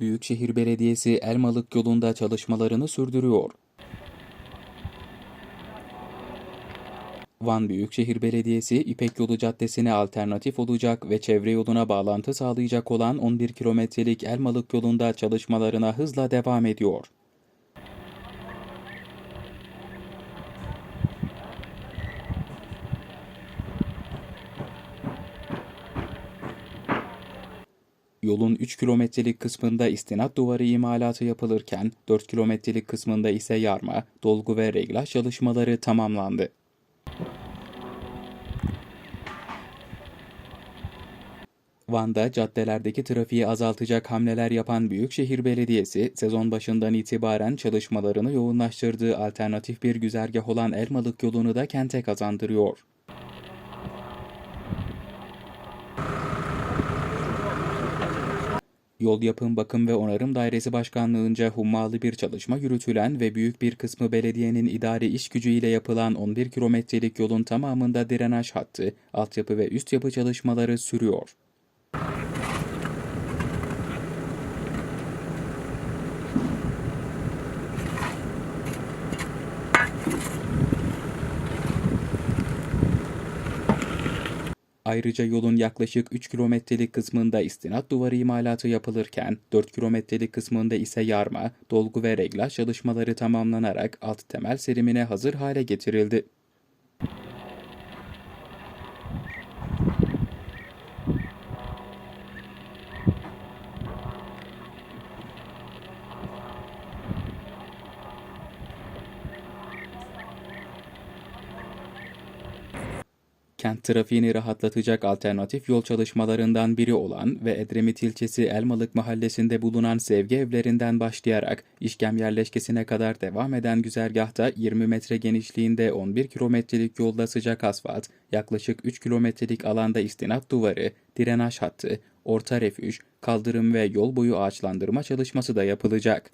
Büyükşehir Belediyesi Elmalık yolunda çalışmalarını sürdürüyor. Van Büyükşehir Belediyesi İpek Yolu Caddesi'ne alternatif olacak ve çevre yoluna bağlantı sağlayacak olan 11 kilometrelik Elmalık yolunda çalışmalarına hızla devam ediyor. Yolun 3 kilometrelik kısmında istinat duvarı imalatı yapılırken 4 kilometrelik kısmında ise yarma, dolgu ve reglaj çalışmaları tamamlandı. Van'da caddelerdeki trafiği azaltacak hamleler yapan Büyükşehir Belediyesi, sezon başından itibaren çalışmalarını yoğunlaştırdığı alternatif bir güzergah olan Elmalık yolunu da kente kazandırıyor. Yol Yapım Bakım ve Onarım Dairesi Başkanlığınca hummalı bir çalışma yürütülen ve büyük bir kısmı belediyenin idari iş gücüyle yapılan 11 kilometrelik yolun tamamında drenaj hattı, altyapı ve üst yapı çalışmaları sürüyor. Ayrıca yolun yaklaşık 3 kilometrelik kısmında istinat duvarı imalatı yapılırken 4 kilometrelik kısmında ise yarma, dolgu ve reglaj çalışmaları tamamlanarak alt temel serimine hazır hale getirildi. Kent trafiğini rahatlatacak alternatif yol çalışmalarından biri olan ve Edremit ilçesi Elmalık mahallesinde bulunan sevgi evlerinden başlayarak İşkem yerleşkesine kadar devam eden güzergahta 20 metre genişliğinde 11 kilometrelik yolda sıcak asfalt, yaklaşık 3 kilometrelik alanda istinat duvarı, drenaj hattı, orta refüj, kaldırım ve yol boyu ağaçlandırma çalışması da yapılacak.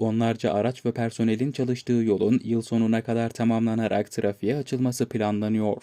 Onlarca araç ve personelin çalıştığı yolun yıl sonuna kadar tamamlanarak trafiğe açılması planlanıyor.